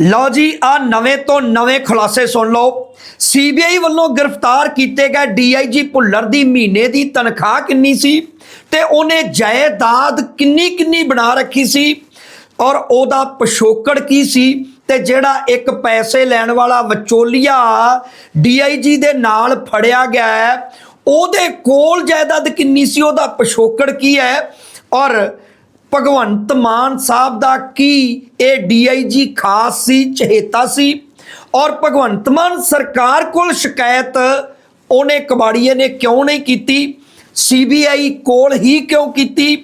ਲਓ ਜੀ ਆ ਨਵੇਂ ਤੋਂ ਨਵੇਂ ਖੁਲਾਸੇ ਸੁਣ ਲਓ। ਸੀਬੀਆਈ ਵੱਲੋਂ ਗ੍ਰਿਫਤਾਰ ਕੀਤੇ ਗਏ ਡੀਆਈਜੀ ਭੁੱਲਰ ਦੀ ਮਹੀਨੇ ਦੀ ਤਨਖਾਹ ਕਿੰਨੀ ਸੀ ਤੇ ਉਹਨੇ ਜਾਇਦਾਦ ਕਿੰਨੀ ਕਿੰਨੀ ਬਣਾ ਰੱਖੀ ਸੀ ਔਰ ਉਹਦਾ ਪਿਛੋਕੜ ਕੀ ਸੀ ਤੇ ਜਿਹੜਾ ਇੱਕ ਪੈਸੇ ਲੈਣ ਵਾਲਾ ਵਿਚੋਲੀਆ ਡੀਆਈਜੀ ਦੇ ਨਾਲ ਫੜਿਆ ਗਿਆ ਹੈ, ਉਹਦੇ ਕੋਲ ਜਾਇਦਾਦ ਕਿੰਨੀ ਸੀ, ਉਹਦਾ ਪਿਛੋਕੜ ਕੀ ਹੈ ਔਰ ਭਗਵੰਤ ਮਾਨ ਸਾਹਿਬ ਦਾ ਕੀ ਇਹ ਡੀਆਈਜੀ ਖਾਸ ਸੀ, ਚਹੇਤਾ ਸੀ? ਔਰ ਭਗਵੰਤ ਮਾਨ ਸਰਕਾਰ ਕੋਲ ਸ਼ਿਕਾਇਤ ਉਹਨੇ ਕਬਾੜੀਏ ਨੇ ਕਿਉਂ ਨਹੀਂ ਕੀਤੀ? ਸੀਬੀਆਈ ਕੋਲ ਹੀ ਕਿਉਂ ਕੀਤੀ?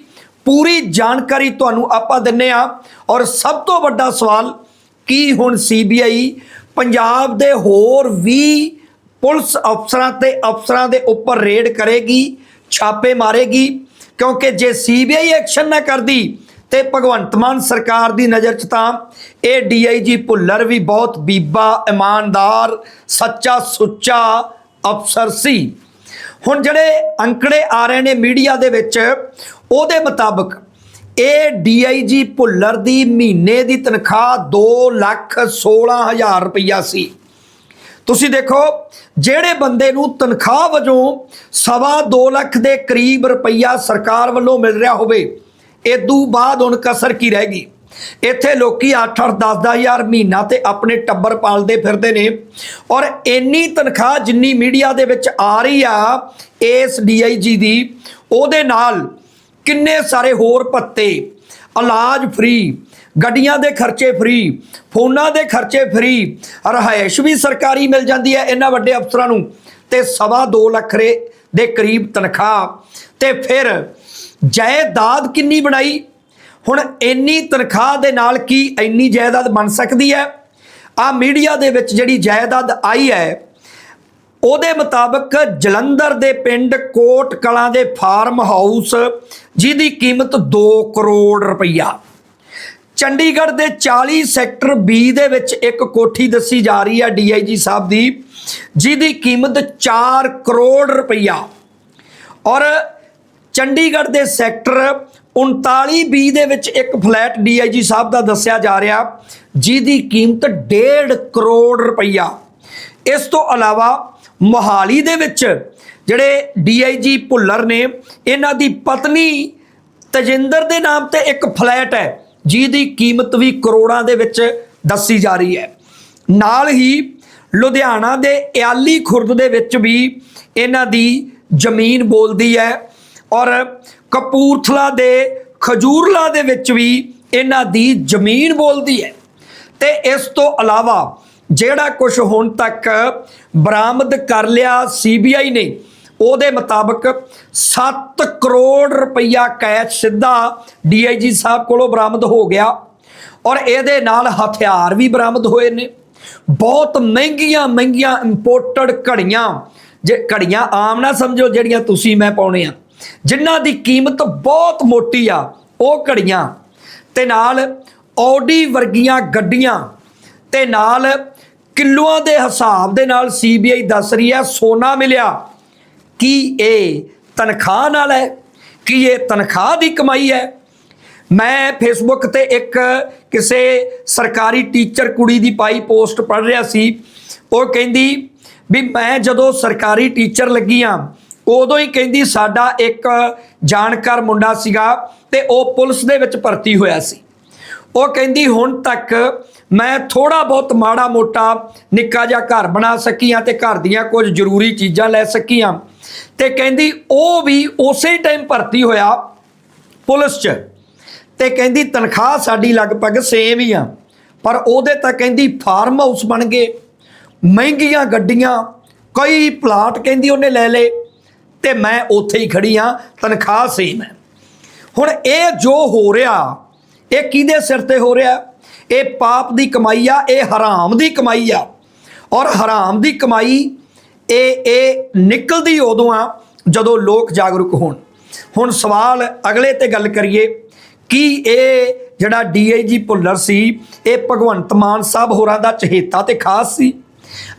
ਪੂਰੀ ਜਾਣਕਾਰੀ ਤੁਹਾਨੂੰ ਆਪਾਂ ਦਿੰਨੇ ਆ ਔਰ ਸਭ ਤੋਂ ਵੱਡਾ ਸਵਾਲ, ਕੀ ਹੁਣ ਸੀਬੀਆਈ ਪੰਜਾਬ ਦੇ ਹੋਰ ਵੀ ਪੁਲਿਸ ਅਫਸਰਾਂ ਤੇ ਅਫਸਰਾਂ ਦੇ ਉੱਪਰ ਰੇਡ ਕਰੇਗੀ, ਛਾਪੇ ਮਾਰੇਗੀ? ਕਿਉਂਕਿ ਜੇ ਸੀਬੀਆਈ ਐਕਸ਼ਨ ਨਾ ਕਰਦੀ ਤੇ ਭਗਵੰਤ ਮਾਨ ਸਰਕਾਰ ਦੀ ਨਜ਼ਰ 'ਚ ਤਾਂ ਇਹ ਡੀਆਈਜੀ ਭੁੱਲਰ ਵੀ ਬਹੁਤ ਬੀਬਾ, ਇਮਾਨਦਾਰ, ਸੱਚਾ ਸੁੱਚਾ ਅਫਸਰ ਸੀ। ਹੁਣ ਜਿਹੜੇ ਅੰਕੜੇ ਆ ਰਹੇ ਨੇ ਮੀਡੀਆ ਦੇ ਵਿੱਚ, ਉਹਦੇ ਮੁਤਾਬਕ ਇਹ ਡੀਆਈਜੀ ਭੁੱਲਰ ਦੀ ਮਹੀਨੇ ਦੀ ਤਨਖਾਹ 2 ਲੱਖ 16 ਹਜ਼ਾਰ ਰੁਪਈਆ ਸੀ। ਤੁਸੀਂ ਦੇਖੋ, ਜਿਹੜੇ ਬੰਦੇ ਨੂੰ ਤਨਖਾਹ ਵਜੋਂ ਸਵਾ 2 ਲੱਖ ਦੇ ਕਰੀਬ ਰੁਪਈਆ ਸਰਕਾਰ ਵੱਲੋਂ ਮਿਲ ਰਿਹਾ ਹੋਵੇ ਇਦੋਂ ਬਾਅਦ ਹੁਣ ਕਸਰ ਕੀ ਰਹਿ ਗਈ? ਇੱਥੇ ਲੋਕੀ 8-8 10-10 ਹਜ਼ਾਰ ਮਹੀਨਾ ਤੇ ਆਪਣੇ ਟੱਬਰ ਪਾਲਦੇ ਫਿਰਦੇ ਨੇ ਔਰ ਇੰਨੀ ਤਨਖਾਹ ਜਿੰਨੀ ਮੀਡੀਆ ਦੇ ਵਿੱਚ ਆ ਰਹੀ ਆ, ਇਸ ਡੀਆਈਜੀ ਦੀ, ਉਹਦੇ ਨਾਲ ਕਿੰਨੇ ਸਾਰੇ ਹੋਰ ਭੱਤੇ ਇਲਾਜ ਫ੍ਰੀ, ਗੱਡੀਆਂ ਦੇ ਖਰਚੇ ਫ੍ਰੀ, ਫੋਨਾਂ ਦੇ ਖਰਚੇ ਫ੍ਰੀ, ਰਹਾਇਸ਼ ਵੀ ਸਰਕਾਰੀ ਮਿਲ ਜਾਂਦੀ ਹੈ ਇਹਨਾਂ ਵੱਡੇ ਅਫਸਰਾਂ ਨੂੰ। ਤੇ ਸਵਾ 2 ਲੱਖ ਰੇ ਦੇ ਕਰੀਬ ਤਨਖਾਹ। ਤੇ ਫਿਰ ਜਾਇਦਾਦ ਕਿੰਨੀ ਬਣਾਈ? ਹੁਣ ਇੰਨੀ ਤਨਖਾਹ ਦੇ ਨਾਲ ਕੀ ਇੰਨੀ ਜਾਇਦਾਦ ਬਣ ਸਕਦੀ ਹੈ? ਆ ਮੀਡੀਆ ਦੇ ਵਿੱਚ ਜਿਹੜੀ ਜਾਇਦਾਦ ਆਈ ਹੈ ਉਹਦੇ ਮੁਤਾਬਕ ਜਲੰਧਰ ਦੇ ਪਿੰਡ ਕੋਟ ਕਲਾਂ ਦੇ ਫਾਰਮ ਹਾਊਸ, ਜਿਹਦੀ ਕੀਮਤ 2 ਕਰੋੜ ਰੁਪਈਆ। ਚੰਡੀਗੜ੍ਹ ਦੇ 40 ਸੈਕਟਰ B ਦੇ ਵਿੱਚ ਇੱਕ ਕੋਠੀ ਦੱਸੀ ਜਾ ਰਹੀ ਹੈ ਡੀਆਈਜੀ ਸਾਹਿਬ ਦੀ, ਜਿਹਦੀ ਕੀਮਤ 4 ਕਰੋੜ ਰੁਪਈਆ। ਔਰ ਚੰਡੀਗੜ੍ਹ ਦੇ ਸੈਕਟਰ 39 ਬੀ ਦੇ ਵਿੱਚ ਇੱਕ ਫਲੈਟ ਡੀਆਈਜੀ ਸਾਹਿਬ ਦਾ ਦੱਸਿਆ ਜਾ ਰਿਹਾ, ਜਿਹਦੀ ਕੀਮਤ 1.5 ਕਰੋੜ ਰੁਪਈਆ। ਇਸ ਤੋਂ ਇਲਾਵਾ ਮੋਹਾਲੀ ਦੇ ਵਿੱਚ ਜਿਹੜੇ ਡੀਆਈਜੀ ਭੁੱਲਰ ਨੇ, ਇਹਨਾਂ ਦੀ ਪਤਨੀ ਤਜਿੰਦਰ ਦੇ ਨਾਮ ਤੇ ਇੱਕ ਫਲੈਟ ਹੈ, ਜਿਹਦੀ ਕੀਮਤ ਵੀ ਕਰੋੜਾਂ ਦੇ ਵਿੱਚ ਦੱਸੀ ਜਾ ਰਹੀ ਹੈ। ਨਾਲ ਹੀ ਲੁਧਿਆਣਾ ਦੇ ਇਆਲੀ ਖੁਰਦ ਦੇ ਵਿੱਚ ਵੀ ਇਹਨਾਂ ਦੀ ਜ਼ਮੀਨ ਬੋਲਦੀ ਹੈ ਔਰ ਕਪੂਰਥਲਾ ਦੇ ਖਜੂਰਲਾ ਦੇ ਵਿੱਚ ਵੀ ਇਹਨਾਂ ਦੀ ਜ਼ਮੀਨ ਬੋਲਦੀ ਹੈ। ਤੇ ਇਸ ਤੋਂ ਇਲਾਵਾ ਜਿਹੜਾ ਕੁਝ ਹੁਣ ਤੱਕ ਬਰਾਮਦ ਕਰ ਲਿਆ ਸੀਬੀਆਈ ਨੇ, ਉਹਦੇ ਮੁਤਾਬਕ 7 ਕਰੋੜ ਰੁਪਈਆ ਕੈਸ਼ ਸਿੱਧਾ ਡੀਆਈਜੀ ਸਾਹਿਬ ਕੋਲੋਂ ਬਰਾਮਦ ਹੋ ਗਿਆ ਔਰ ਇਹਦੇ ਨਾਲ ਹਥਿਆਰ ਵੀ ਬਰਾਮਦ ਹੋਏ ਨੇ। ਬਹੁਤ ਮਹਿੰਗੀਆਂ ਮਹਿੰਗੀਆਂ ਇੰਪੋਰਟਡ ਘੜੀਆਂ, ਜੇ ਘੜੀਆਂ ਆਮ ਨਾ ਸਮਝੋ ਜਿਹੜੀਆਂ ਤੁਸੀਂ ਮੈਂ ਪਾਉਣੇ ਆ, ਜਿਨ੍ਹਾਂ ਦੀ ਕੀਮਤ ਬਹੁਤ ਮੋਟੀ ਆ, ਉਹ ਘੜੀਆਂ ਤੇ ਨਾਲ ਆਡੀ ਵਰਗੀਆਂ ਗੱਡੀਆਂ ਤੇ ਨਾਲ ਕਿਲੋਆਂ ਦੇ ਹਿਸਾਬ ਦੇ ਨਾਲ ਸੀਬੀਆਈ ਦੱਸ ਰਹੀ ਹੈ, ਸੋਨਾ ਮਿਲਿਆ। ਕੀ ਇਹ ਤਨਖਾਹ ਨਾਲ ਹੈ? ਕੀ ਇਹ ਤਨਖਾਹ ਦੀ ਕਮਾਈ ਹੈ? ਮੈਂ ਫੇਸਬੁੱਕ ਤੇ ਇੱਕ ਕਿਸੇ ਸਰਕਾਰੀ ਟੀਚਰ ਕੁੜੀ ਦੀ ਪਾਈ ਪੋਸਟ ਪੜ੍ਹ ਰਿਹਾ ਸੀ। ਉਹ ਕਹਿੰਦੀ ਵੀ ਮੈਂ ਜਦੋਂ ਸਰਕਾਰੀ ਟੀਚਰ ਲੱਗੀ ਆ ਉਦੋਂ ਹੀ ਕਹਿੰਦੀ ਸਾਡਾ ਇੱਕ ਜਾਣਕਾਰ ਮੁੰਡਾ ਸੀਗਾ ਤੇ ਉਹ ਪੁਲਿਸ ਦੇ ਵਿੱਚ ਭਰਤੀ ਹੋਇਆ ਸੀ। ਉਹ ਕਹਿੰਦੀ ਹੁਣ ਤੱਕ ਮੈਂ ਥੋੜਾ ਬਹੁਤ ਮਾੜਾ ਮੋਟਾ ਨਿੱਕਾ ਜਿਹਾ ਘਰ ਬਣਾ ਸਕੀ ਆ ਤੇ ਘਰ ਦੀਆਂ ਕੁਝ ਜ਼ਰੂਰੀ ਚੀਜ਼ਾਂ ਲੈ ਸਕੀ ਆ ਤੇ ਕਹਿੰਦੀ, ਉਹ ਵੀ ਉਸੇ ਟਾਈਮ ਭਰਤੀ ਹੋਇਆ ਪੁਲਿਸ 'ਚ। ਤੇ ਕਹਿੰਦੀ, ਤਨਖਾਹ ਸਾਡੀ ਲਗਭਗ ਸੇਮ ਹੀ ਆ। ਪਰ ਉਹਦੇ ਤਾਂ ਕਹਿੰਦੀ ਫਾਰਮ ਹਾਊਸ ਬਣ ਗਏ। ਮਹਿੰਗੀਆਂ ਗੱਡੀਆਂ, ਕਈ ਪਲਾਟ ਕਹਿੰਦੀ ਉਹਨੇ ਲੈ ਲਏ। ਤੇ ਮੈਂ ਉੱਥੇ ਹੀ ਖੜੀ ਆ ਤਨਖਾਹ ਸੇਮ ਹੈ। ਹੁਣ ਇਹ ਜੋ ਹੋ ਰਿਹਾ, ਇਹ ਕਿਹਦੇ ਸਿਰ ਤੇ ਹੋ ਰਿਹਾ? ਇਹ ਪਾਪ ਦੀ ਕਮਾਈ ਆ, ਇਹ ਹਰਾਮ ਦੀ ਕਮਾਈ ਆ। ਔਰ ਹਰਾਮ ਦੀ ਕਮਾਈ, ਇਹ ਇਹ ਨਿਕਲਦੀ ਉਦੋਂ ਆ, ਜਦੋਂ ਲੋਕ ਜਾਗਰੂਕ ਹੋਣ। ਹੁਣ ਸਵਾਲ ਅਗਲੇ ਤੇ ਗੱਲ ਕਰੀਏ, ਕੀ ਇਹ ਜਿਹੜਾ ਡੀਆਈਜੀ ਭੁੱਲਰ ਸੀ, ਇਹ ਭਗਵੰਤ ਮਾਨ ਸਾਹਿਬ ਹੋਰਾਂ ਦਾ ਚਹੇਤਾ ਤੇ ਖਾਸ ਸੀ?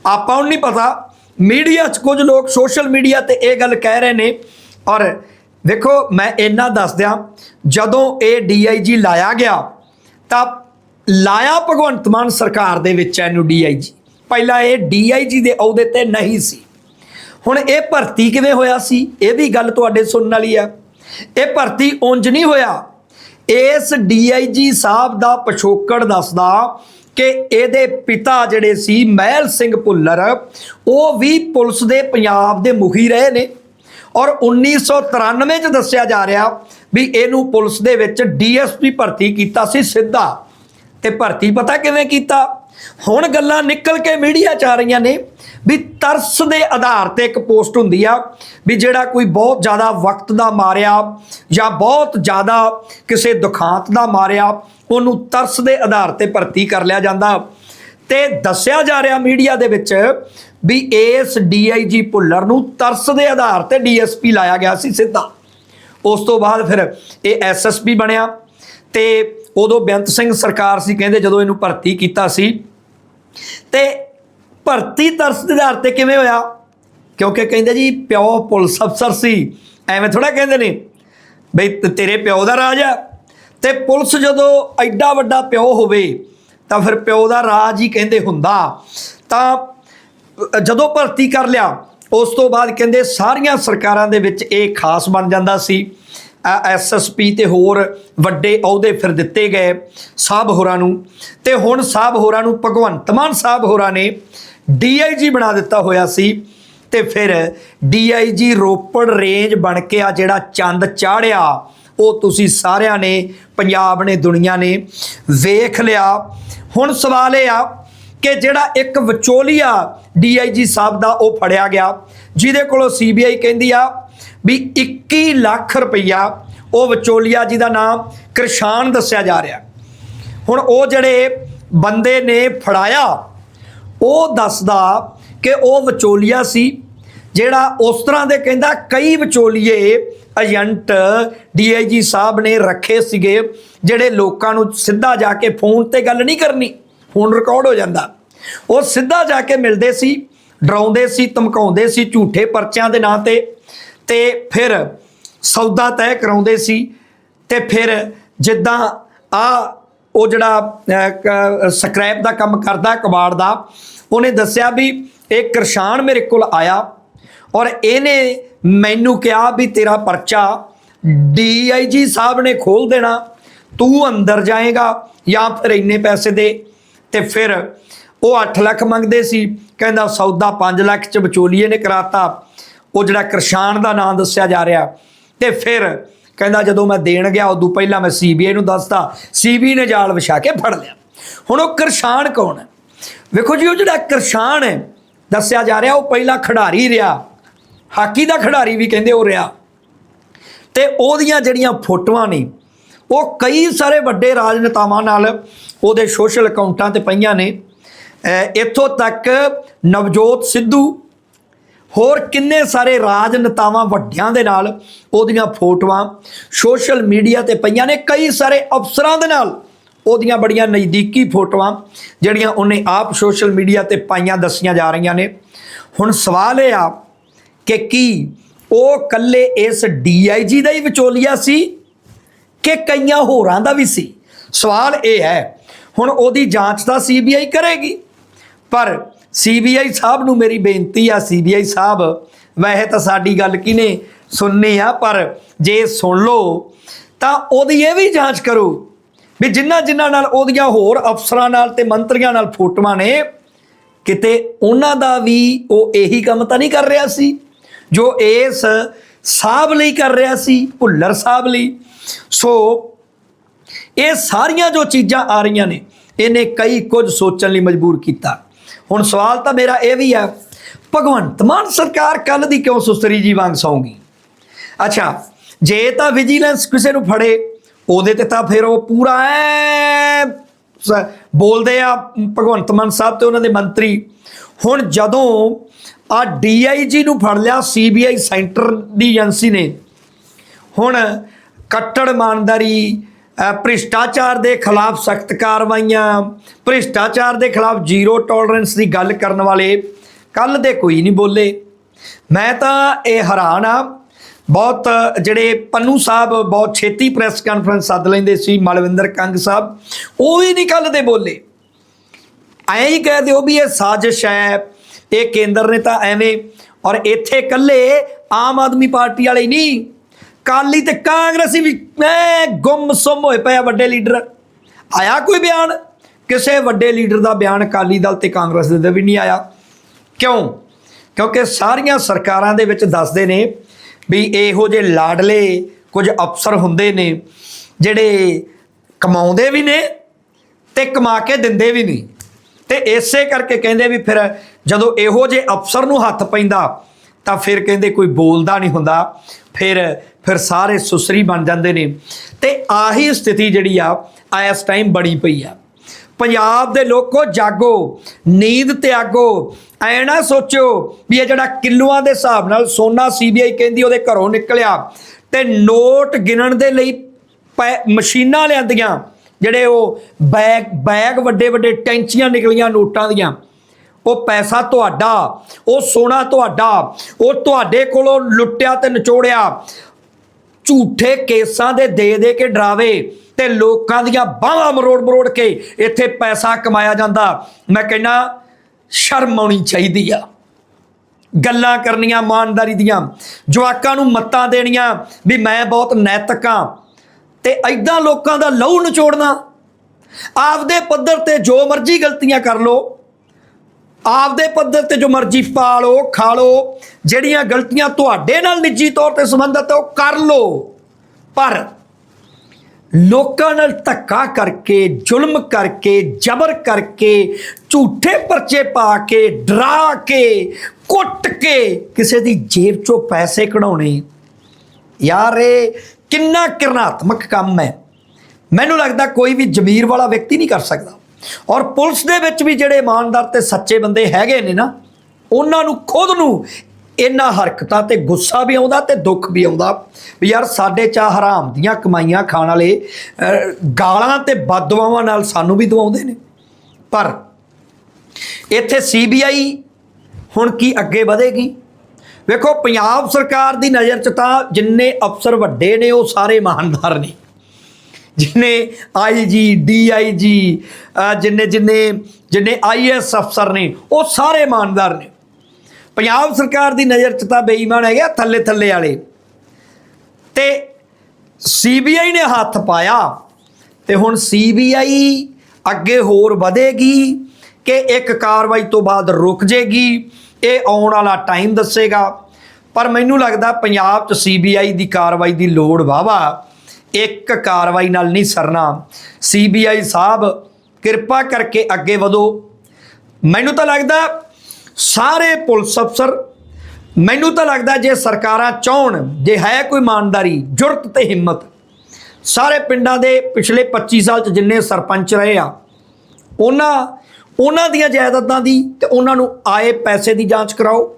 ਆਪਾਂ ਨੂੰ ਨਹੀਂ ਪਤਾ, ਮੀਡੀਆ 'ਚ ਕੁਝ ਲੋਕ ਸੋਸ਼ਲ ਮੀਡੀਆ ਤੇ ਇਹ ਗੱਲ ਕਹਿ ਰਹੇ ਨੇ। ਔਰ ਵੇਖੋ, ਮੈਂ ਇੰਨਾ ਦੱਸ ਦਿਆਂ, ਜਦੋਂ ਇਹ ਡੀਆਈਜੀ ਲਾਇਆ ਗਿਆ, ਤਾਂ ਲਾਇਆ ਭਗਵੰਤ ਮਾਨ ਸਰਕਾਰ ਦੇ ਵਿੱਚ ਇਹਨੂੰ ਡੀਆਈਜੀ ਪਹਿਲਾਂ ਇਹ ਡੀਆਈਜੀ ਦੇ ਅਹੁਦੇ ਤੇ ਨਹੀਂ ਸੀ। ਹੁਣ ਇਹ ਭਰਤੀ ਕਿਵੇਂ ਹੋਇਆ ਸੀ? ਇਹ ਵੀ ਗੱਲ ਤੁਹਾਡੇ ਸੁਣਨ ਵਾਲੀ ਆ। ਇਹ ਭਰਤੀ ਉਂਝ ਨਹੀਂ ਹੋਇਆ। ਇਸ ਡੀਆਈਜੀ ਸਾਹਿਬ ਦਾ ਪਿਛੋਕੜ ਦੱਸਦਾ ਕਿ ਇਹਦੇ ਪਿਤਾ ਜਿਹੜੇ ਸੀ ਮਹਿਲ ਸਿੰਘ ਭੁੱਲਰ, ਉਹ ਵੀ ਪੁਲਿਸ ਦੇ ਪੰਜਾਬ ਦੇ ਮੁਖੀ ਰਹੇ ਨੇ। ਔਰ 1993 ਚ ਦੱਸਿਆ ਜਾ ਰਿਹਾ ਵੀ ਇਹਨੂੰ ਪੁਲਿਸ ਦੇ ਵਿੱਚ ਡੀਐਸਪੀ ਭਰਤੀ ਕੀਤਾ ਸੀ ਸਿੱਧਾ। ਤੇ ਭਰਤੀ ਪਤਾ ਕਿਵੇਂ ਕੀਤਾ? ਹੁਣ ਗੱਲਾਂ ਨਿਕਲ ਕੇ ਮੀਡੀਆ ਚ ਆ ਰਹੀਆਂ ਨੇ ਵੀ ਤਰਸ ਦੇ ਆਧਾਰ ਤੇ ਇੱਕ ਪੋਸਟ ਹੁੰਦੀ ਆ ਵੀ ਜਿਹੜਾ ਕੋਈ ਬਹੁਤ ਜ਼ਿਆਦਾ ਵਕਤ ਦਾ ਮਾਰਿਆ ਜਾਂ ਬਹੁਤ ਜ਼ਿਆਦਾ ਕਿਸੇ ਦੁਖਾਂਤ ਦਾ ਮਾਰਿਆ, ਉਹਨੂੰ ਤਰਸ ਦੇ ਆਧਾਰ ਤੇ ਭਰਤੀ ਕਰ ਲਿਆ ਜਾਂਦਾ। ਤੇ ਦੱਸਿਆ ਜਾ ਰਿਹਾ ਮੀਡੀਆ ਦੇ ਵਿੱਚ ਵੀ ਇਸ ਡੀਆਈਜੀ ਭੁੱਲਰ ਨੂੰ ਤਰਸ ਦੇ ਆਧਾਰ ਤੇ ਡੀਐਸਪੀ ਲਾਇਆ ਗਿਆ ਸੀ ਸਿੱਧਾ। ਉਸ ਤੋਂ ਬਾਅਦ ਫਿਰ ਇਹ ਐਸਐਸਪੀ ਬਣਿਆ ਤੇ ਉਦੋਂ ਬੇਅੰਤ ਸਿੰਘ ਸਰਕਾਰ ਸੀ, ਕਹਿੰਦੇ ਜਦੋਂ ਇਹਨੂੰ ਭਰਤੀ ਕੀਤਾ ਸੀ। ਤੇ ਭਰਤੀ ਤਰਸ ਦੇ ਆਧਾਰ ਤੇ ਕਿਵੇਂ ਹੋਇਆ? ਕਿਉਂਕਿ ਕਹਿੰਦੇ ਜੀ, ਪਿਓ ਪੁਲਿਸ ਅਫਸਰ ਸੀ, ਐਵੇਂ ਥੋੜਾ ਕਹਿੰਦੇ ਨੇ, ਬਈ ਤੇਰੇ ਪਿਓ ਦਾ ਰਾਜ ਆ। ਤੇ ਪੁਲਿਸ ਜਦੋਂ ਐਡਾ ਵੱਡਾ ਪਿਓ ਹੋਵੇ, ਤਾਂ ਫਿਰ ਪਿਓ ਦਾ ਰਾਜ ਹੀ ਕਹਿੰਦੇ ਹੁੰਦਾ। ਤਾਂ ਜਦੋਂ ਭਰਤੀ ਕਰ ਲਿਆ, ਉਸ ਤੋਂ ਬਾਅਦ ਕਹਿੰਦੇ ਸਾਰੀਆਂ ਸਰਕਾਰਾਂ ਦੇ ਵਿੱਚ ਇਹ ਖਾਸ ਬਣ ਜਾਂਦਾ ਸੀ। ਐਸਐਸਪੀ ਤੇ ਹੋਰ ਵੱਡੇ ਅਹੁਦੇ ਫਿਰ ਦਿੱਤੇ ਗਏ ਸਾਹਿਬ ਹੋਰਾਂ ਨੂੰ। ਤੇ ਹੁਣ ਸਾਹਿਬ ਹੋਰਾਂ ਨੂੰ ਭਗਵੰਤ ਮਾਨ ਸਾਹਿਬ ਹੋਰਾਂ ਨੇ ਡੀਆਈਜੀ ਬਣਾ ਦਿੱਤਾ ਹੋਇਆ ਸੀ। ਤੇ ਫਿਰ ਡੀਆਈਜੀ ਰੋਪੜ ਰੇਂਜ ਬਣ ਕੇ ਆ ਜਿਹੜਾ ਚੰਦ ਚਾੜਿਆ, ਉਹ ਤੁਸੀਂ ਸਾਰਿਆਂ ਨੇ, ਪੰਜਾਬ ਨੇ, ਦੁਨੀਆ ਨੇ ਵੇਖ ਲਿਆ। ਹੁਣ ਸਵਾਲ ਇਹ ਆ ਕਿ ਜਿਹੜਾ ਇੱਕ ਵਿਚੋਲੀਆ ਡੀਆਈਜੀ ਸਾਹਿਬ ਦਾ ਉਹ ਫੜਿਆ ਗਿਆ, ਜਿਹਦੇ ਕੋਲੋਂ ਸੀਬੀਆਈ ਕਹਿੰਦੀ ਆ ਵੀ 21 ਲੱਖ ਰੁਪਈਆ ਉਹ ਵਿਚੋਲੀਆ ਜੀ ਦਾ ਨਾਮ ਕਿਰਸ਼ਾਨ ਦੱਸਿਆ ਜਾ ਰਿਹਾ। ਹੁਣ ਉਹ ਜਿਹੜੇ ਬੰਦੇ ਨੇ ਫੜਾਇਆ, ਉਹ ਦੱਸਦਾ ਕਿ ਉਹ ਵਿਚੋਲੀਆ ਸੀ, ਜਿਹੜਾ ਉਸ ਤਰ੍ਹਾਂ ਦੇ ਕਹਿੰਦਾ ਕਈ ਵਿਚੋਲੀਏ ਏਜੰਟ ਡੀਆਈਜੀ ਸਾਹਿਬ ਨੇ ਰੱਖੇ ਸੀਗੇ, ਜਿਹੜੇ ਲੋਕਾਂ ਨੂੰ ਸਿੱਧਾ ਜਾ ਕੇ ਫੋਨ ਤੇ ਗੱਲ ਨਹੀਂ ਕਰਨੀ, ਫੋਨ ਰਿਕਾਰਡ ਹੋ ਜਾਂਦਾ। ਉਹ ਸਿੱਧਾ ਜਾ ਕੇ ਮਿਲਦੇ ਸੀ, ਡਰਾਉਂਦੇ ਸੀ, ਧਮਕਾਉਂਦੇ ਸੀ ਝੂਠੇ ਪਰਚਿਆਂ ਦੇ ਨਾਂ ਤੇ। ਤੇ ਫਿਰ ਸੌਦਾ ਤੈਅ ਕਰਾਉਂਦੇ ਸੀ ਤੇ ਫਿਰ ਜਿੱਦਾਂ ਆ ਉਹ ਜਿਹੜਾ ਸਕ੍ਰੈਪ ਦਾ ਕੰਮ ਕਰਦਾ, ਕਬਾੜ ਦਾ, ਉਹਨੇ ਦੱਸਿਆ ਵੀ ਇਹ ਕਿਰਸ਼ਾਨ ਮੇਰੇ ਕੋਲ ਆਇਆ ਔਰ ਇਹਨੇ ਮੈਨੂੰ ਕਿਹਾ ਵੀ ਤੇਰਾ ਪਰਚਾ ਡੀਆਈਜੀ ਸਾਹਿਬ ਨੇ ਖੋਲ ਦੇਣਾ, ਤੂੰ ਅੰਦਰ ਜਾਏਗਾ ਜਾਂ ਫਿਰ ਇੰਨੇ ਪੈਸੇ ਦੇ। ਤੇ ਫਿਰ ਉਹ 8 ਲੱਖ ਮੰਗਦੇ ਸੀ, ਕਹਿੰਦਾ ਸੌਦਾ 5 ਲੱਖ ਚ ਵਿਚੋਲੀਏ ਨੇ ਕਰਾਤਾ। ਉਹ ਜਿਹੜਾ ਕਿਰਸ਼ਾਨ ਦਾ ਨਾਮ ਦੱਸਿਆ ਜਾ ਰਿਹਾ। ਤੇ ਫਿਰ ਕਹਿੰਦਾ ਜਦੋਂ ਮੈਂ ਦੇਣ ਗਿਆ, ਉਦੋਂ ਪਹਿਲਾਂ ਮੈਂ ਸੀਬੀਆਈ ਨੂੰ ਦੱਸਤਾ ਸੀਬੀ ਨੇ ਜਾਲ ਵਿਛਾ ਕੇ ਫੜ ਲਿਆ। ਹੁਣ ਉਹ ਕਿਰਸ਼ਾਨ ਕੌਣ ਹੈ? ਵੇਖੋ ਜੀ, ਉਹ ਜਿਹੜਾ ਕਿਰਸ਼ਾਨ ਹੈ, ਦੱਸਿਆ ਜਾ ਰਿਹਾ, ਉਹ ਪਹਿਲਾਂ ਖਿਡਾਰੀ ਰਿਹਾ। ਹਾਕੀ ਦਾ ਖਿਡਾਰੀ ਵੀ ਕਹਿੰਦੇ ਉਹ ਰਿਹਾ। ਤੇ ਉਹਦੀਆਂ ਜਿਹੜੀਆਂ ਫੋਟੋਆਂ ਨੇ, ਉਹ ਕਈ ਸਾਰੇ ਵੱਡੇ ਰਾਜਨੇਤਾਵਾਂ ਨਾਲ ਉਹਦੇ ਸੋਸ਼ਲ ਅਕਾਊਂਟਾਂ ਤੇ ਪਈਆਂ ਨੇ। ਇੱਥੋਂ ਤੱਕ ਨਵਜੋਤ ਸਿੱਧੂ ਹੋਰ ਕਿੰਨੇ ਸਾਰੇ ਰਾਜਨੇਤਾਵਾਂ ਵੱਡਿਆਂ ਦੇ ਨਾਲ ਉਹਦੀਆਂ ਫੋਟੋਆਂ ਸੋਸ਼ਲ ਮੀਡੀਆ ਤੇ ਪਈਆਂ ਨੇ, ਕਈ ਸਾਰੇ ਅਫਸਰਾਂ ਦੇ ਨਾਲ ਉਹਦੀਆਂ ਬੜੀਆਂ ਨਜ਼ਦੀਕੀ ਫੋਟੋਆਂ ਜਿਹੜੀਆਂ ਉਹਨੇ ਆਪ ਸੋਸ਼ਲ ਮੀਡੀਆ ਤੇ ਪਾਈਆਂ, ਦੱਸੀਆਂ ਜਾ ਰਹੀਆਂ ਨੇ। ਹੁਣ ਸਵਾਲ ਇਹ ਆ ਕਿ ਕੀ ਉਹ ਕੱਲੇ ਇਸ ਡੀਆਈਜੀ ਦਾ ਹੀ ਵਿਚੋਲੀਆ ਸੀ ਕਿ ਕਈਆਂ ਹੋਰਾਂ ਦਾ ਵੀ ਸੀ? ਸਵਾਲ ਇਹ ਹੈ, ਹੁਣ ਉਹਦੀ ਜਾਂਚ ਤਾਂ ਸੀਬੀਆਈ ਕਰੇਗੀ, ਪਰ ਸੀਬੀਆਈ ਸਾਹਿਬ ਨੂੰ ਮੇਰੀ ਬੇਨਤੀ ਆ, ਸੀਬੀਆਈ ਸਾਹਿਬ, ਵੈਸੇ ਤਾਂ ਸਾਡੀ ਗੱਲ ਕਿਨੇ ਸੁਣਨੀ ਆ, ਪਰ ਜੇ ਸੁਣ ਲਓ, ਤਾਂ ਉਹਦੀ ਇਹ ਵੀ ਜਾਂਚ ਕਰੋ ਵੀ ਜਿਨ੍ਹਾਂ ਜਿਨ੍ਹਾਂ ਨਾਲ ਉਹਦੀਆਂ ਹੋਰ ਅਫਸਰਾਂ ਨਾਲ ਤੇ ਮੰਤਰੀਆਂ ਨਾਲ ਫੋਟੋਆਂ ਨੇ, ਕਿਤੇ ਉਹਨਾਂ ਦਾ ਵੀ ਉਹ ਇਹੀ ਕੰਮ ਤਾਂ ਨਹੀਂ ਕਰ ਰਿਹਾ ਸੀ, ਜੋ ਇਸ ਸਾਹਿਬ ਲਈ ਕਰ ਰਿਹਾ ਸੀ, ਭੁੱਲਰ ਸਾਹਿਬ ਲਈ। ਸੋ ਇਹ ਸਾਰੀਆਂ ਜੋ ਚੀਜ਼ਾਂ ਆ ਰਹੀਆਂ ਨੇ, ਇਹਨੇ ਕਈ ਕੁਝ ਸੋਚਣ ਲਈ ਮਜਬੂਰ ਕੀਤਾ। ਹੁਣ ਸਵਾਲ ਤਾਂ ਮੇਰਾ ਇਹ ਵੀ ਆ, ਭਗਵੰਤ ਮਾਨ ਸਰਕਾਰ ਕੱਲ ਦੀ ਕਿਉਂ ਸੁਸਤਰੀ ਜੀ ਵਾਂਗ ਸੌਂਗੀ? ਅੱਛਾ, ਜੇ ਤਾਂ ਵਿਜੀਲੈਂਸ ਕਿਸੇ ਨੂੰ ਫੜੇ, ਉਹਦੇ ਤੇ ਤਾਂ ਫਿਰ ਉਹ ਪੂਰਾ ਐ ਬੋਲਦੇ ਆ ਭਗਵੰਤ ਮਾਨ ਸਾਹਿਬ ਤੇ ਉਹਨਾਂ ਦੇ ਮੰਤਰੀ। ਹੁਣ ਜਦੋਂ ਆ ਡੀਆਈਜੀ ਨੂੰ ਫੜ ਲਿਆ ਸੀਬੀਆਈ ਸੈਂਟਰ ਦੀ ਏਜੰਸੀ ਨੇ, ਹੁਣ ਕੱਟੜ ਇਮਾਨਦਾਰੀ ਭ੍ਰਿਸ਼ਟਾਚਾਰ ਦੇ ਖਿਲਾਫ ਸਖਤ ਕਾਰਵਾਈਆਂ, ਭ੍ਰਿਸ਼ਟਾਚਾਰ ਦੇ ਖਿਲਾਫ ਜ਼ੀਰੋ ਟੋਲਰੈਂਸ ਦੀ ਗੱਲ ਕਰਨ ਵਾਲੇ ਕੱਲ ਦੇ ਕੋਈ ਨਹੀਂ ਬੋਲੇ। ਮੈਂ ਤਾਂ ਇਹ ਹੈਰਾਨ ਆ ਬਹੁਤ ਜਿਹੜੇ ਪੰਨੂ ਸਾਹਿਬ ਬਹੁਤ ਛੇਤੀ ਪ੍ਰੈਸ ਕਾਨਫਰੰਸ ਸੱਦ ਲੈਂਦੇ ਸੀ, ਮਲਵਿੰਦਰ ਕੰਗ ਸਾਹਿਬ, ਉਹ ਵੀ ਨਹੀਂ ਕੱਲ ਦੇ ਬੋਲੇ। ਐਂ ਹੀ ਕਹਿ ਦਿਓ ਵੀ ਇਹ ਸਾਜ਼ਿਸ਼ ਹੈ, ਇਹ ਕੇਂਦਰ ਨੇ ਤਾਂ ਐਵੇਂ, ਔਰ ਇੱਥੇ ਇਕੱਲੇ ਆਮ ਆਦਮੀ ਪਾਰਟੀ ਵਾਲੇ ਨਹੀਂ। ਕਾਲੀ ਤੇ ਕਾਂਗਰਸੀ ਵੀ, ਐ ਗੁੰਮਸੁੰਮ ਹੋਏ ਪਏ ਆ ਵੱਡੇ ਲੀਡਰ। ਆਇਆ ਕੋਈ ਬਿਆਨ? ਕਿਸੇ ਵੱਡੇ ਲੀਡਰ ਦਾ ਬਿਆਨ ਅਕਾਲੀ ਦਲ ਤੇ ਕਾਂਗਰਸ ਦੇ ਵੀ ਨਹੀਂ ਆਇਆ। ਕਿਉਂ? ਕਿਉਂਕਿ ਸਾਰੀਆਂ ਸਰਕਾਰਾਂ ਦੇ ਵਿੱਚ ਦੱਸਦੇ ਨੇ ਵੀ ਇਹੋ ਜਿਹੇ ਲਾਡਲੇ ਕੁਝ ਅਫਸਰ ਹੁੰਦੇ ਨੇ, ਜਿਹੜੇ ਕਮਾਉਂਦੇ ਵੀ ਨੇ ਤੇ ਕਮਾ ਕੇ ਦਿੰਦੇ ਵੀ ਨਹੀਂ ਤੇ ਇਸੇ ਕਰਕੇ ਕਹਿੰਦੇ ਵੀ ਫਿਰ ਜਦੋਂ ਇਹੋ ਜਿਹੇ ਅਫਸਰ ਨੂੰ ਹੱਥ ਪੈਂਦਾ ਤਾਂ ਫਿਰ ਕਹਿੰਦੇ ਕੋਈ ਬੋਲਦਾ ਨਹੀਂ ਹੁੰਦਾ। ਫਿਰ ਫਿਰ ਸਾਰੇ ਸੁਸਰੀ ਬਣ ਜਾਂਦੇ ਨੇ। ਤੇ ਆਹੀ ਸਥਿਤੀ ਜਿਹੜੀ ਆ ਇਸ ਟਾਈਮ ਬਣੀ ਪਈ ਆ। ਪੰਜਾਬ ਦੇ ਲੋਕੋ, ਜਾਗੋ, ਨੀਂਦ ਤਿਆਗੋ, ਐ ਨਾ ਸੋਚੋ ਵੀ ਇਹ ਜਿਹੜਾ ਕਿਲੋਆਂ ਦੇ ਹਿਸਾਬ ਨਾਲ ਸੋਨਾ ਸੀਬੀਆਈ ਕਹਿੰਦੀ ਉਹਦੇ ਘਰੋਂ ਨਿਕਲਿਆ ਤੇ ਨੋਟ ਗਿਣਨ ਦੇ ਲਈ ਪੈ- ਮਸ਼ੀਨਾਂ ਲਿਆਂਦੀਆਂ, ਜਿਹੜੇ ਉਹ ਬੈਗ ਬੈਗ ਵੱਡੇ ਵੱਡੇ ਟੈਂਚੀਆਂ ਨਿਕਲੀਆਂ ਨੋਟਾਂ ਦੀਆਂ। ਉਹ ਪੈਸਾ ਤੁਹਾਡਾ, ਉਹ ਸੋਨਾ ਤੁਹਾਡਾ, ਉਹ ਤੁਹਾਡੇ ਕੋਲੋਂ ਲੁੱਟਿਆ ਤੇ ਨਿਚੋੜਿਆ। ਝੂਠੇ ਕੇਸਾਂ ਦੇ ਦੇ ਦੇ ਕੇ ਡਰਾਵੇ ਤੇ ਲੋਕਾਂ ਦੀਆਂ ਬਾਹਾਂ ਮਰੋੜ ਮਰੋੜ ਕੇ ਇੱਥੇ ਪੈਸਾ ਕਮਾਇਆ ਜਾਂਦਾ। ਮੈਂ ਕਹਿੰਦਾ, ਸ਼ਰਮ ਆਉਣੀ ਚਾਹੀਦੀ ਆ। ਗੱਲਾਂ ਕਰਨੀਆਂ, ਇਮਾਨਦਾਰੀ ਦੀਆਂ। ਜਵਾਕਾਂ ਨੂੰ ਮੱਤਾਂ ਦੇਣੀਆਂ ਵੀ ਮੈਂ ਬਹੁਤ ਨੈਤਿਕ ਹਾਂ ਤੇ ਐਦਾਂ ਲੋਕਾਂ ਦਾ ਲਹੂ ਨਿਚੋੜਨਾ। ਆਪਦੇ ਪੱਧਰ ਤੇ ਜੋ ਮਰਜ਼ੀ ਗਲਤੀਆਂ ਕਰ ਲੋ ਆਪਦੇ ਪੱਧਰ ਤੇ ਜੋ ਮਰਜ਼ੀ ਪਾ ਲਓ ਖਾ ਲਓ ਜਿਹੜੀਆਂ ਗਲਤੀਆਂ ਤੁਹਾਡੇ ਨਾਲ ਨਿੱਜੀ ਤੌਰ ਤੇ ਸੰਬੰਧਿਤ ਹੈ ਉਹ ਕਰ ਲਓ ਪਰ ਲੋਕਾਂ ਨਾਲ ਧੱਕਾ ਕਰਕੇ, ਜ਼ੁਲਮ ਕਰਕੇ, ਜ਼ਬਰ ਕਰਕੇ, ਝੂਠੇ ਪਰਚੇ ਪਾ ਕੇ, ਡਰਾ ਕੇ, ਕੁੱਟ ਕੇ ਕਿਸੇ ਦੀ ਜੇਬ ਚੋਂ ਪੈਸੇ ਕਢਾਉਣੇ। ਯਾਰ, ਇਹ ਕਿੰਨਾ ਕਿਰਨਾਤਮਕ ਕੰਮ ਹੈ। ਮੈਨੂੰ ਲੱਗਦਾ ਕੋਈ ਵੀ ਜ਼ਮੀਰ ਵਾਲਾ ਵਿਅਕਤੀ ਨਹੀਂ ਕਰ ਸਕਦਾ। ਔਰ ਪੁਲਿਸ ਦੇ ਵਿੱਚ ਵੀ ਜਿਹੜੇ ਇਮਾਨਦਾਰ ਤੇ ਸੱਚੇ ਬੰਦੇ ਹੈਗੇ ਨੇ ਨਾ, ਉਹਨਾਂ ਨੂੰ ਖੁਦ ਨੂੰ ਇਹਨਾਂ ਹਰਕਤਾਂ ਤੇ ਗੁੱਸਾ ਵੀ ਆਉਂਦਾ ਤੇ ਦੁੱਖ ਵੀ ਆਉਂਦਾ ਵੀ ਯਾਰ ਸਾਡੇ ਚਾ ਹਰਾਮ ਦੀਆਂ ਕਮਾਈਆਂ ਖਾਣ ਵਾਲੇ ਗਾਲਾਂ ਤੇ ਬਦਦੁਆਵਾਂ ਨਾਲ ਸਾਨੂੰ ਵੀ ਦਵਾਉਂਦੇ ਨੇ। ਪਰ ਇੱਥੇ ਸੀਬੀਆਈ ਹੁਣ ਕੀ ਅੱਗੇ ਵਧੇਗੀ? ਵੇਖੋ, ਪੰਜਾਬ ਸਰਕਾਰ ਦੀ ਨਜ਼ਰ 'ਚ ਤਾਂ ਜਿੰਨੇ ਅਫਸਰ ਵੱਡੇ ਨੇ, ਉਹ ਸਾਰੇ ਇਮਾਨਦਾਰ ਨੇ। ਜਿਨੇ ਆਈਜੀ ਡੀਆਈਜੀ ਜਿੰਨੇ ਜਿੰਨੇ ਜਿੰਨੇ ਆਈਐਸ ਅਫਸਰ ਨੇ, ਉਹ ਸਾਰੇ ਇਮਾਨਦਾਰ ਨੇ। ਪੰਜਾਬ ਸਰਕਾਰ ਦੀ ਨਜ਼ਰ 'ਚ ਤਾਂ ਬੇਈਮਾਨ ਹੈਗੇ ਆ, ਥੱਲੇ ਥੱਲੇ ਵਾਲੇ। ਤੇ ਸੀਬੀਆਈ ਨੇ ਹੱਥ ਪਾਇਆ, ਤੇ ਹੁਣ ਸੀਬੀਆਈ ਅੱਗੇ ਹੋਰ ਵਧੇਗੀ ਕਿ ਇੱਕ ਕਾਰਵਾਈ ਤੋਂ ਬਾਅਦ ਰੁਕ ਜੇਗੀ, ਇਹ ਆਉਣ ਵਾਲਾ ਟਾਈਮ ਦੱਸੇਗਾ। ਪਰ ਮੈਨੂੰ ਲੱਗਦਾ ਪੰਜਾਬ 'ਚ ਸੀਬੀਆਈ ਦੀ ਕਾਰਵਾਈ ਦੀ ਲੋੜ ਵਾਵਾ ਇੱਕ ਕਾਰਵਾਈ ਨਾਲ ਨਹੀਂ ਸਰਨਾ। ਸੀਬੀਆਈ ਸਾਹਿਬ, ਕਿਰਪਾ ਕਰਕੇ ਅੱਗੇ ਵਧੋ। ਮੈਨੂੰ ਤਾਂ ਲੱਗਦਾ ਸਾਰੇ ਪੁਲਿਸ ਅਫਸਰ, ਮੈਨੂੰ ਤਾਂ ਲੱਗਦਾ ਜੇ ਸਰਕਾਰਾਂ ਚਾਹਣ, ਜੇ ਹੈ ਕੋਈ ਇਮਾਨਦਾਰੀ, ਜੁਰਤ ਤੇ ਹਿੰਮਤ, ਸਾਰੇ ਪਿੰਡਾਂ ਦੇ ਪਿਛਲੇ 25 ਸਾਲ ਚ ਜਿੰਨੇ ਸਰਪੰਚ ਰਹੇ ਆ, ਉਹਨਾਂ ਉਹਨਾਂ ਦੀਆਂ ਜਾਇਦਾਦਾਂ ਦੀ ਤੇ ਉਹਨਾਂ ਨੂੰ ਆਏ ਪੈਸੇ ਦੀ ਜਾਂਚ ਕਰਾਓ।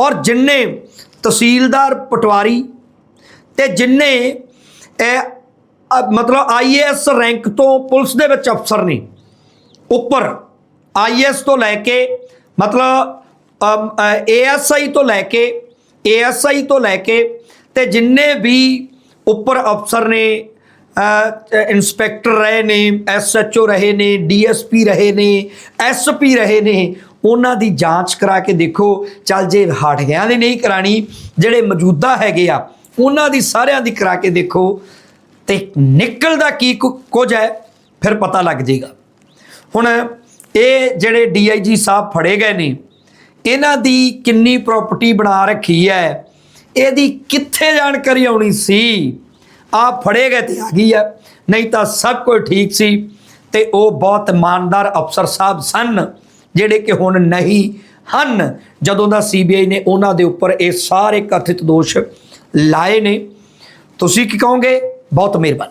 ਔਰ ਜਿੰਨੇ ਤਹਿਸੀਲਦਾਰ, ਪਟਵਾਰੀ ਤੇ ਜਿੰਨੇ ਇਹ ਅ, ਮਤਲਬ ਆਈਏਐਸ ਰੈਂਕ ਤੋਂ ਪੁਲਿਸ ਦੇ ਵਿੱਚ ਅਫਸਰ ਨੇ ਉੱਪਰ ਆਈਐਸ ਤੋਂ ਲੈ ਕੇ ਮਤਲਬ ਏਐਸਆਈ ਤੋਂ ਲੈ ਕੇ ਏਐਸਆਈ ਤੋਂ ਲੈ ਕੇ ਤੇ ਜਿੰਨੇ ਵੀ ਉੱਪਰ ਅਫਸਰ ਨੇ ਅ, ਇੰਸਪੈਕਟਰ ਰਹੇ ਨੇ ਐਸਐਚਓ ਰਹੇ ਨੇ ਡੀਐਸਪੀ ਰਹੇ ਨੇ ਐਸਪੀ ਰਹੇ ਨੇ ਉਹਨਾਂ ਦੀ ਜਾਂਚ ਕਰਾ ਕੇ ਦੇਖੋ ਚੱਲ ਜੇ ਹਟ ਗਿਆ ਨੇ ਨਹੀਂ ਕਰਾਣੀ ਜਿਹੜੇ ਮੌਜੂਦਾ ਹੈਗੇ ਆ ਉਹਨਾਂ ਦੀ ਸਾਰਿਆਂ ਦੀ ਕਰਾ ਕੇ ਦੇਖੋ ਤੇ ਨਿਕਲਦਾ ਕੀ ਕੁ- ਕੁਝ ਹੈ, ਫਿਰ ਪਤਾ ਲੱਗ ਜਾਏਗਾ ਹੁਣ ਇਹ ਜਿਹੜੇ ਡੀਆਈਜੀ ਸਾਹਿਬ ਫੜੇ ਗਏ ਨੇ, ਇਹਨਾਂ ਦੀ ਕਿੰਨੀ ਪ੍ਰਾਪਰਟੀ ਬਣਾ ਰੱਖੀ ਹੈ, ਇਹਦੀ ਕਿੱਥੇ ਜਾਣਕਾਰੀ ਆਉਣੀ ਸੀ? ਆ ਫੜੇ ਗਏ ਤੇ ਆ ਗਈ ਆ ਨਹੀਂ ਤਾਂ ਸਭ ਕੁਝ ਠੀਕ ਸੀ ਤੇ ਉਹ ਬਹੁਤ ਇਮਾਨਦਾਰ ਅਫਸਰ ਸਾਹਿਬ ਸਨ, ਜਿਹੜੇ ਕਿ ਹੁਣ ਨਹੀਂ ਹਨ। ਜਦੋਂ ਦਾ ਸੀਬੀਆਈ ਨੇ ਉਹਨਾਂ ਦੇ ਉੱਪਰ ਇਹ ਸਾਰੇ ਕਥਿਤ ਦੋਸ਼ ਲਾਏ ਨੇ। ਤੁਸੀਂ ਕੀ ਕਹੋਗੇ? ਬਹੁਤ ਮਿਹਰਬਾਨੀ।